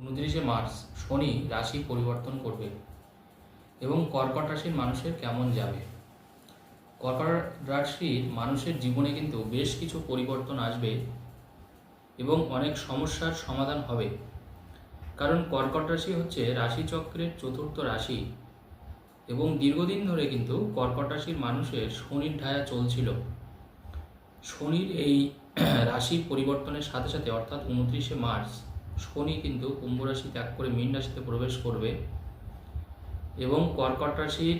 উনত্রিশে মার্চ শনি রাশি পরিবর্তন করবে এবং কর্কট রাশির মানুষের কেমন যাবে? কর্কট রাশির মানুষের জীবনে কিন্তু বেশ কিছু পরিবর্তন আসবে এবং অনেক সমস্যার সমাধান হবে। কারণ কর্কট রাশি হচ্ছে রাশিচক্রের চতুর্থ রাশি এবং দীর্ঘদিন ধরে কিন্তু কর্কট রাশির মানুষের শনির ঢায়া চলছিল। শনির এই রাশির পরিবর্তনের সাথে সাথে অর্থাৎ উনত্রিশে মার্চ শনি কিন্তু কুম্ভ রাশি ত্যাগ করে মীন রাশিতে প্রবেশ করবে এবং কর্কট রাশির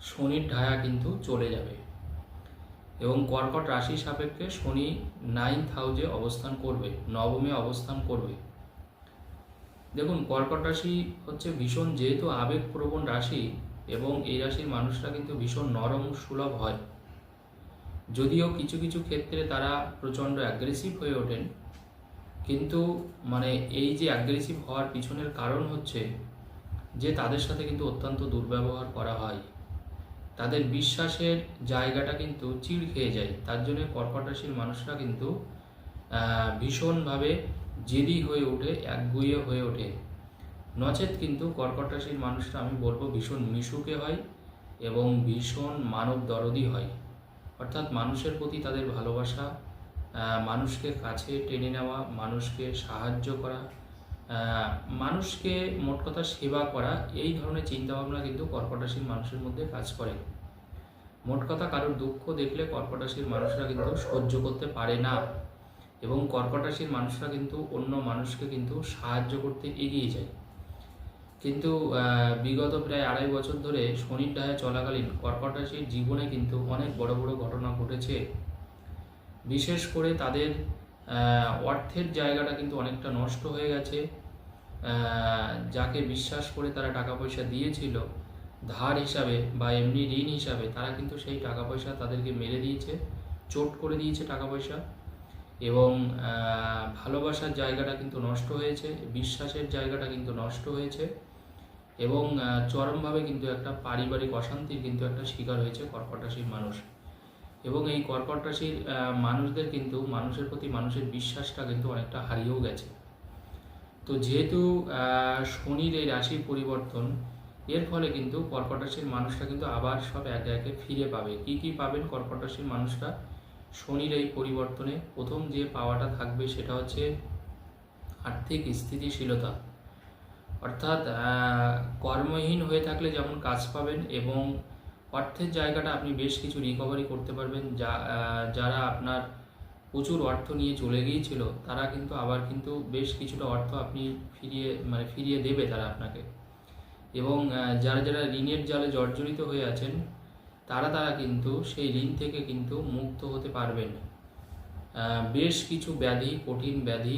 শনির ঢায়া কিন্তু চলে যাবে এবং কর্কট রাশি সাপেক্ষে শনি নাইন্থ হাউজে অবস্থান করবে, নবমে অবস্থান করবে। দেখুন, কর্কট রাশি হচ্ছে ভীষণ যেহেতু আবেগপ্রবণ রাশি এবং এই রাশির মানুষরা কিন্তু ভীষণ নরম সুলভ হয়। যদিও কিছু কিছু ক্ষেত্রে তারা প্রচণ্ড অ্যাগ্রেসিভ হয়ে ওঠেন কিন্তু মানে এই যে অ্যাগ্রেসিভ হওয়ার পিছনের কারণ হচ্ছে যে তাদের সাথে কিন্তু অত্যন্ত দুর্ব্যবহার করা হয়। তাদের বিশ্বাসের জায়গাটা কিন্তু চিড় খেয়ে যায়। তার জন্য কর্কট রাশির মানুষরা কিন্তু ভীষণভাবে জেদি হয়ে ওঠে, একগুঁয়ে হয়ে ওঠে। নচেত কিন্তু কর্কট রাশির মানুষরা, আমি বলব, ভীষণ মিশুকে হয় এবং ভীষণ মানব দরদি হয়। অর্থাৎ মানুষের প্রতি তাদের ভালোবাসা মানুষকে কাছে টেনে নেওয়া, মানুষকে সাহায্য করা মানুষকে মোট কথা সেবা করা, এই ধরনের চিন্তাভাবনা কিন্তু কর্কট রাশির মানুষের মধ্যে কাজ করে। মোট কথা কারোর দুঃখ দেখলে কর্কট রাশির মানুষরা কিন্তু সহ্য করতে পারে না এবং কর্কট রাশির মানুষরা কিন্তু অন্য মানুষকে কিন্তু সাহায্য করতে এগিয়ে যায়। কিন্তু বিগত প্রায় আড়াই বছর ধরে শনির ঢায়া চলাকালীন কর্কট রাশির জীবনে কিন্তু অনেক বড় বড় ঘটনা ঘটেছে। বিশেষ করে তাদের অর্থের জায়গাটা কিন্তু অনেকটা নষ্ট হয়ে গেছে। যাকে বিশ্বাস করে তারা টাকা পয়সা দিয়েছিল, ধার হিসাবে বা এমনি ঋণ হিসাবে, তারা কিন্তু সেই টাকা পয়সা তাদেরকে মেরে দিয়েছে, চোট করে দিয়েছে টাকা পয়সা। এবং ভালোবাসার জায়গাটা কিন্তু নষ্ট হয়েছে, বিশ্বাসের জায়গাটা কিন্তু নষ্ট হয়েছে। এবং চরমভাবে কিন্তু একটা পারিবারিক অশান্তির কিন্তু একটা শিকার হয়েছে কর্কট রাশির মানুষ। এবং এই কর্কট রাশির মানুষদের কিন্তু, মানুষের প্রতি মানুষের বিশ্বাসটা কিন্তু অনেকটা হারিয়েও গেছে। তো যেহেতু শনির এই রাশির পরিবর্তন, এর ফলে কিন্তু কর্কট রাশির মানুষরা কিন্তু আবার সব একে একে ফিরে পাবে। কি কি পাবেন কর্কট রাশির মানুষরা? শনির এই পরিবর্তনে প্রথম যে পাওয়াটা থাকবে সেটা হচ্ছে আর্থিক স্থিতিশীলতা। অর্থাৎ কর্মহীন হয়ে থাকলে যেমন কাজ পাবেন এবং অর্থের জায়গাটা আপনি বেশ কিছু রিকভারি করতে পারবেন। যা যারা আপনার প্রচুর অর্থ নিয়ে চলে গিয়েছিল, তারা কিন্তু আবার কিন্তু বেশ কিছুটা অর্থ আপনি ফিরিয়ে মানে ফিরিয়ে দেবে তারা আপনাকে। এবং যারা যারা ঋণের জালে জর্জরিত হয়ে আছেন, তারা তারা কিন্তু সেই ঋণ থেকে কিন্তু মুক্ত হতে পারবেন। বেশ কিছু ব্যাধি, কঠিন ব্যাধি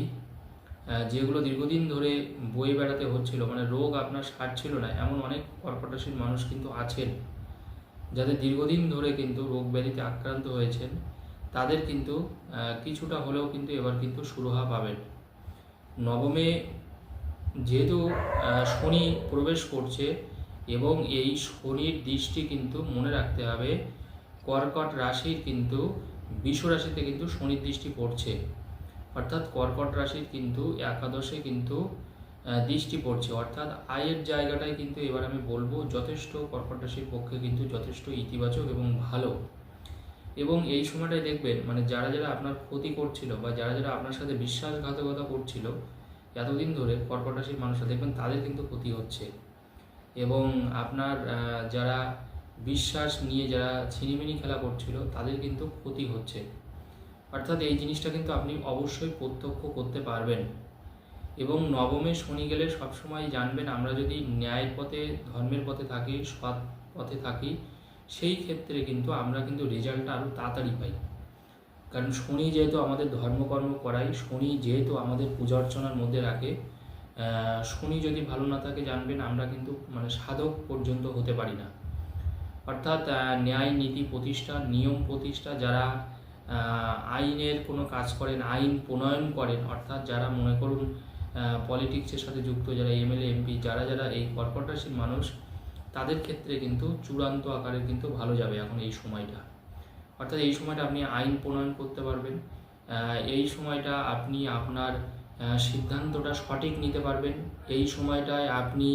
যেগুলো দীর্ঘদিন ধরে বয়ে বেড়াতে হচ্ছিল মানে রোগ আপনার সারছিল না, এমন অনেক কর্কট রাশির মানুষ কিন্তু আছেন। যাদের দীর্ঘদিন ধরে কিন্তু রোগ ব্যাধিতে আক্রান্ত হয়েছেন, তাদের কিন্তু কিছুটা হলেও কিন্তু এবার কিন্তু সুরাহা পাবেন। নবমে যেহেতু শনি প্রবেশ করছে এবং এই শনির দৃষ্টি কিন্তু মনে রাখতে হবে, কর্কট রাশির কিন্তু, বিষ রাশিতে কিন্তু শনির দৃষ্টি পড়ছে। অর্থাৎ কর্কট রাশির কিন্তু একাদশে কিন্তু দৃষ্টি পড়ছে। অর্থাৎ আয়ের জায়গাটাই কিন্তু এবার আমি বলব যথেষ্ট, কর্কট রাশির পক্ষে কিন্তু যথেষ্ট ইতিবাচক এবং ভালো। এবং এই সময়টায় দেখবেন মানে যারা যারা আপনার ক্ষতি করছিল বা যারা যারা আপনার সাথে বিশ্বাসঘাতকতা করছিল, এতদিন ধরে কর্কট রাশির মানুষরা দেখবেন তাদের কিন্তু ক্ষতি হচ্ছে। এবং আপনার যারা বিশ্বাস নিয়ে যারা ছিনিমিনি খেলা করছিল, তাদের কিন্তু ক্ষতি হচ্ছে। অর্থাৎ এই জিনিসটা কিন্তু আপনি অবশ্যই প্রত্যক্ষ করতে পারবেন। এবং নবমে শনি গেলে সবসময় জানবেন, আমরা যদি ন্যায়ের পথে, ধর্মের পথে থাকি, সৎ পথে থাকি, সেই ক্ষেত্রে কিন্তু আমরা কিন্তু রেজাল্টটা আরও তাড়াতাড়ি পাই। কারণ শনি যেহেতু আমাদের ধর্মকর্ম করাই শনি যেহেতু আমাদের পূজা অর্চনার মধ্যে রাখে শনি যদি ভালো না থাকে জানবেন, আমরা কিন্তু মানে সাধক পর্যন্ত হতে পারি না। অর্থাৎ ন্যায় নীতি প্রতিষ্ঠা, নিয়ম প্রতিষ্ঠা, যারা আইনের কোনো কাজ করেন, আইন প্রণয়ন করেন, অর্থাৎ যারা মনে করুন পলিটিক্সের সাথে যুক্ত যারা এমএলএ এমপি যারা যারা এই কর্কট রাশির মানুষ, তাদের ক্ষেত্রে কিন্তু চূড়ান্ত আকারে কিন্তু ভালো যাবে এখন এই সময়টা। অর্থাৎ এই সময়টা আপনি আইন প্রণয়ন করতে পারবেন এই সময়টা আপনি আপনার সিদ্ধান্তটা সঠিক নিতে পারবেন, এই সময়টায় আপনি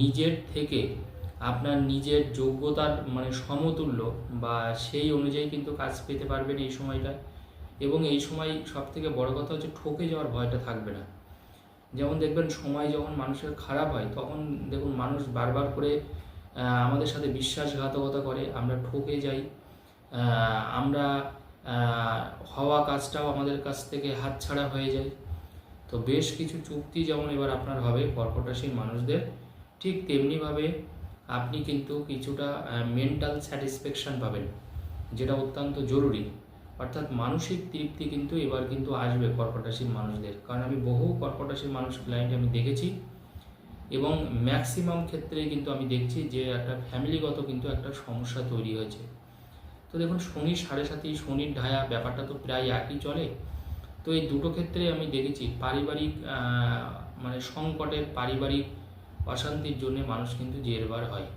নিজের থেকে আপনার নিজের যোগ্যতার মানে সমতুল্য বা সেই অনুযায়ী কিন্তু কাজ পেতে পারবেন এই সময়টায়। এবং এই সময় সব থেকে বড় কথা হচ্ছে ঠকে যাওয়ার ভয়টা থাকবে না। যেমন দেখবেন সময় যখন মানুষের খারাপ হয়, তখন দেখুন মানুষ বারবার করে আমাদের সাথে বিশ্বাসঘাতকতা করে, আমরা ঠকে যাই আমরা হওয়া কাজটাও আমাদের কাছ থেকে হাতছাড়া হয়ে যায়। তো বেশ কিছু চুক্তি যেমন এবার আপনার হবে কর্কট রাশির মানুষদের, ঠিক তেমনিভাবে আপনি কিন্তু কিছুটা মেন্টাল স্যাটিসফ্যাকশন পাবেন, যেটা অত্যন্ত জরুরি। অর্থাৎ মানসিক তৃপ্তি কিন্তু এবার কিন্তু আসবে কর্কট রাশির মানুষদের। কারণ আমি বহু কর্কট রাশির মানুষ ক্লায়েন্ট আমি দেখেছি এবং ম্যাক্সিমাম ক্ষেত্রেই কিন্তু আমি দেখছি যে একটা ফ্যামিলিগত কিন্তু একটা সমস্যা তৈরি হয়েছে। তো দেখুন, শনি সাড়ে সাথে শনির ঢায়া, ব্যাপারটা তো প্রায় একই চলে। তো এই দুটো ক্ষেত্রে আমি দেখেছি পারিবারিক মানে সংকটের পারিবারিক অশান্তির জন্য মানুষ কিন্তু জেরবার হয়।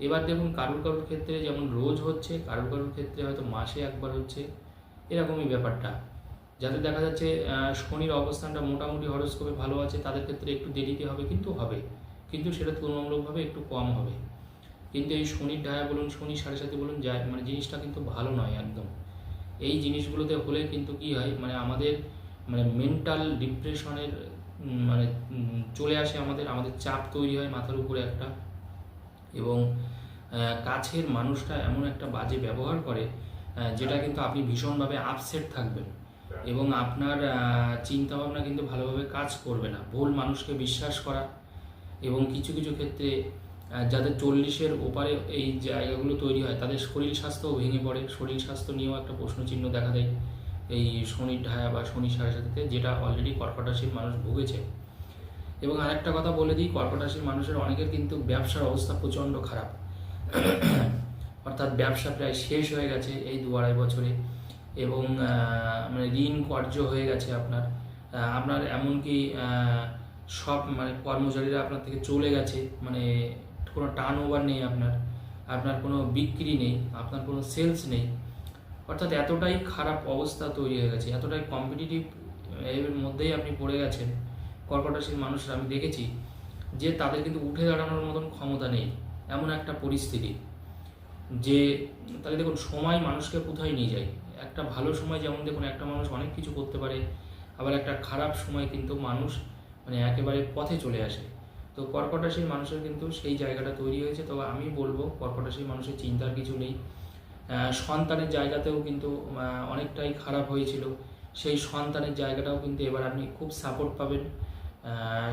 এবার দেখুন, কারুর কারুর ক্ষেত্রে যেমন রোজ হচ্ছে, কারুর কারুর ক্ষেত্রে হয়তো মাসে একবার হচ্ছে। এরকমই ব্যাপারটা। যাতে দেখা যাচ্ছে শনির অবস্থানটা মোটামুটি হরস্কোপে ভালো আছে, তাদের ক্ষেত্রে একটু দেরিতে হবে, কিন্তু হবে। কিন্তু সেটা তুলনামূলকভাবে একটু কম হবে। কিন্তু এই শনির ঢায়া বলুন শনি সাড়ে সাথে বলুন যায় মানে জিনিসটা কিন্তু ভালো নয় একদম। এই জিনিসগুলোতে হলে কিন্তু কি হয় মানে আমাদের মানে মেন্টাল ডিপ্রেশনের মানে চলে আসে আমাদের আমাদের চাপ তৈরি হয় মাথার উপরে একটা। এবং কাছের মানুষটা এমন একটা বাজে ব্যবহার করে যেটা কিন্তু আপনি ভীষণভাবে আপসেট থাকবেন। এবং আপনার চিন্তা ভাবনা কিন্তু ভালোভাবে কাজ করবে না। ভুল মানুষকে বিশ্বাস করা এবং কিছু কিছু ক্ষেত্রে যাদের চল্লিশের ওপারে এই জায়গাগুলো তৈরি হয়, তাদের শরীর স্বাস্থ্যও ভেঙে পড়ে। শরীর স্বাস্থ্য নিয়েও একটা প্রশ্নচিহ্ন দেখা দেয় এই শনির ঢায়া বা শনি সাড়ে সাথে যেটা অলরেডি কর্কট রাশির মানুষ ভুগেছে। এবং আরেকটা কথা বলে দিই কর্কট রাশির মানুষের অনেকের কিন্তু ব্যবসার অবস্থা প্রচণ্ড খারাপ। অর্থাৎ ব্যবসা প্রায় শেষ হয়ে গেছে এই দু আড়াই বছরে এবং মানে ঋণ কর্য হয়ে গেছে আপনার। আপনার এমনকি সব মানে কর্মচারীরা আপনার থেকে চলে গেছে মানে কোনো টার্ন ওভার নেই আপনার। আপনার কোনো বিক্রি নেই আপনার কোনো সেলস নেই। অর্থাৎ এতটাই খারাপ অবস্থা তৈরি হয়ে গেছে এতটাই কম্পিটিটিভ এর মধ্যেই আপনি পড়ে গেছেন। কর্কট রাশির মানুষরা আমি দেখেছি যে তাদের কিন্তু উঠে দাঁড়ানোর মতন ক্ষমতা নেই এমন একটা পরিস্থিতি। যে তাহলে দেখুন, সময় মানুষকে কোথায় নিয়ে যায়? একটা ভালো সময় যেমন দেখুন, একটা মানুষ অনেক কিছু করতে পারে, আবার একটা খারাপ সময় কিন্তু মানুষ মানে একেবারে পথে চলে আসে। তো কর্কট রাশির মানুষের কিন্তু সেই জায়গাটা তৈরি হয়েছে। তবে আমি বলব কর্কট রাশির মানুষের চিন্তার কিছু নেই। সন্তানের জায়গাতেও কিন্তু অনেকটাই খারাপ হয়েছিল। সেই সন্তানের জায়গাটাও কিন্তু এবার আপনি খুব সাপোর্ট পাবেন।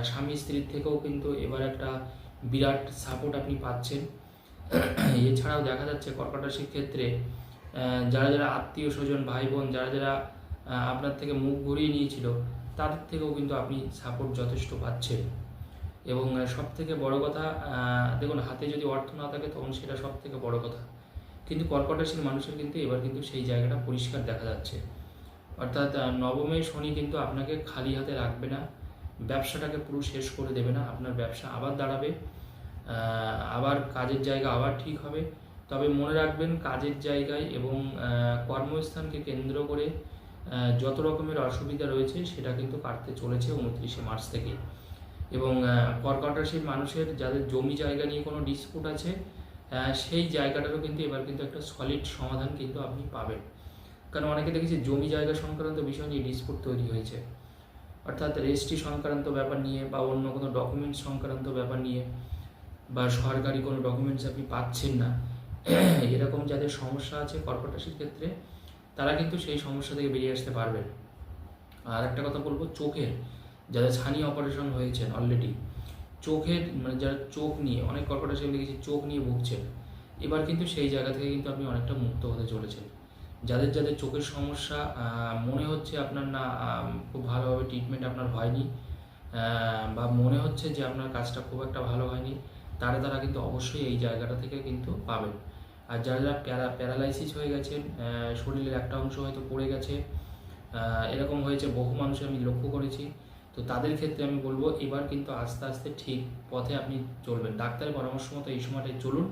স্বামী স্ত্রীর থেকেও কিন্তু এবার একটা বিরাট সাপোর্ট আপনি পাচ্ছেন। এছাড়াও দেখা যাচ্ছে কর্কট রাশির ক্ষেত্রে যারা যারা আত্মীয় স্বজন ভাই বোন যারা যারা আপনার থেকে মুখ ঘুরিয়ে নিয়েছিল, তাদের থেকেও কিন্তু আপনি সাপোর্ট যথেষ্ট পাচ্ছেন। এবং সব থেকে বড় কথা দেখুন, হাতে যদি অর্থ না থাকে, তখন সেটা সব থেকে বড় কথা। কিন্তু কর্কট রাশির মানুষের কিন্তু এবার কিন্তু সেই জায়গাটা পরিষ্কার দেখা যাচ্ছে। অর্থাৎ নবমে শনি কিন্তু আপনাকে খালি হাতে রাখবে না, ব্যবসাটাকে পুরো শেষ করে দেবে না, আপনার ব্যবসা আবার দাঁড়াবে। আবার কাজের জায়গা আবার ঠিক হবে। তবে মনে রাখবেন কাজের জায়গায় এবং কর্মস্থানকে কেন্দ্র করে যত রকমের অসুবিধা রয়েছে সেটা কিন্তু কাটতে চলেছে উনত্রিশে মার্চ থেকে। এবং কর্কট মানুষের যাদের জমি জায়গা নিয়ে কোনো ডিসপুট আছে সেই জায়গাটারও কিন্তু এবার কিন্তু একটা সলিড সমাধান কিন্তু আপনি পাবেন। কারণ অনেকে দেখেছি জমি জায়গা সংক্রান্ত বিষয় নিয়ে ডিসপুট তৈরি হয়েছে। অর্থাৎ রেজিস্ট্রি সংক্রান্ত ব্যাপার নিয়ে বা অন্য কোনো ডকুমেন্টস সংক্রান্ত ব্যাপার নিয়ে। বা সরকারি কোনো ডকুমেন্টস আপনি পাচ্ছেন না, এরকম যাদের সমস্যা আছে কর্কট ক্ষেত্রে, তারা কিন্তু সেই সমস্যা থেকে বেরিয়ে আসতে পারবেন আর একটা কথা বলব, চোখের যাদের ছানি অপারেশন হয়েছেন অলরেডি চোখের মানে যারা চোখ নিয়ে, অনেক কর্কট রাশি আমি চোখ নিয়ে ভুগছেন। এবার কিন্তু সেই জায়গা থেকে কিন্তু আপনি অনেকটা মুক্ত হতে চলেছেন। যাদের যাদের চোখের সমস্যা মনে হচ্ছে আপনার না খুব ভালোভাবে ট্রিটমেন্ট আপনার হয়নি বা মনে হচ্ছে যে আপনার কাজটা খুব একটা ভালো হয়নি তারা তারা কিন্তু অবশ্যই এই জায়গাটা থেকে কিন্তু পাবেন। আর যারা যারা প্যারা, প্যারালাইসিস হয়ে গেছেন শরীরের একটা অংশ হয়তো পড়ে গেছে এরকম হয়েছে, বহু মানুষ আমি লক্ষ্য করেছি। তো তাদের ক্ষেত্রে আমি বলব, এবার কিন্তু আস্তে আস্তে ঠিক পথে আপনি চলবেন। ডাক্তারের পরামর্শ মতো এই সময়টায় চলুন।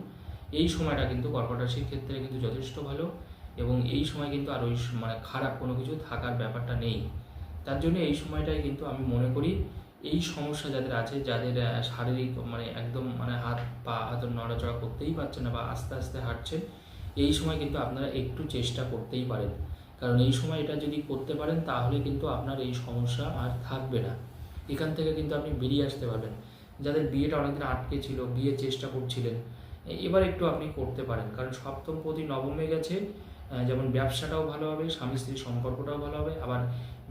এই সময়টা কিন্তু কর্কট ক্ষেত্রে কিন্তু যথেষ্ট ভালো এবং এই সময় কিন্তু আর ওই মানে খারাপ কোনো কিছু থাকার ব্যাপারটা নেই। তার জন্য এই সময়টাই কিন্তু আমি মনে করি এই সমস্যা যাদের আছে, যাদের শারীরিক মানে একদম মানে হাত পা হাতের নড়াচড়া করতেই পারছে না বা আস্তে আস্তে হাঁটছে, এই সময় কিন্তু আপনারা একটু চেষ্টা করতেই পারেন। কারণ এই সময় এটা যদি করতে পারেন, তাহলে কিন্তু আপনার এই সমস্যা আর থাকবে না। এখান থেকে কিন্তু আপনি বেরিয়ে আসতে পারবেন। যাদের বিয়েটা অনেকদিন আটকে ছিল, বিয়ে চেষ্টা করছিলেন এবার একটু আপনি করতে পারেন। কারণ সপ্তম প্রতি নবমে গেছে যেমন ব্যবসাটাও ভালো হবে, স্বামী স্ত্রীর সম্পর্কটাও ভালো হবে, আবার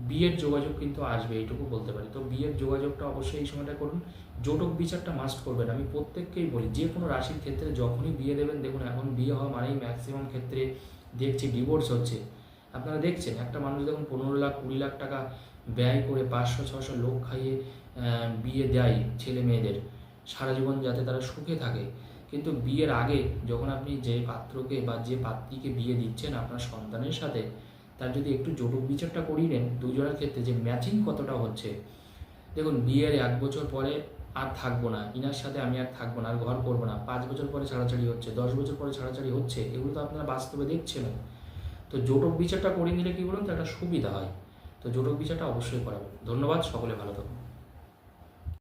বিয়ের যোগাযোগ কিন্তু আসবে, এইটুকু বলতে পারি। তো বিয়ের যোগাযোগটা অবশ্যই এই সময়টা করুন। জোটক বিচারটা মাস্ট করবেন। আমি প্রত্যেককেই বলি, যে কোনো রাশির ক্ষেত্রে যখনই বিয়ে দেবেন, দেখুন এখন বিয়ে হওয়া মানেই ম্যাক্সিমাম ক্ষেত্রে দেখছি ডিভোর্স হচ্ছে। আপনারা দেখছেন, একটা মানুষ দেখুন পনেরো লাখ, কুড়ি লাখ টাকা ব্যয় করে পাঁচশো, ছশো লোক খাইয়ে বিয়ে দেয় ছেলে মেয়েদের। সারা জীবন যাতে তারা সুখে থাকে। কিন্তু বিয়ের আগে যখন আপনি যে পাত্রকে বা যে পাত্রীকে বিয়ে দিচ্ছেন আপনার সন্তানের সাথে তার যদি একটু জটক বিচারটা করিয়ে নেন দুজনের ক্ষেত্রে যে ম্যাচিং কতটা হচ্ছে, দেখুন বিয়ের এক বছর পরে আর থাকব না, ইনার সাথে আমি আর থাকব না, আর ঘর করব না, পাঁচ বছর পরে ছাড়াছাড়ি হচ্ছে, দশ বছর পরে ছাড়াছাড়ি হচ্ছে, এগুলো তো আপনারা বাস্তবে দেখছেন তো জোটক বিচারটা করে নিলে কী বলুন তো একটা সুবিধা হয়। তো জোটক বিচারটা অবশ্যই করাবেন। ধন্যবাদ, সকলে ভালো থাকুন।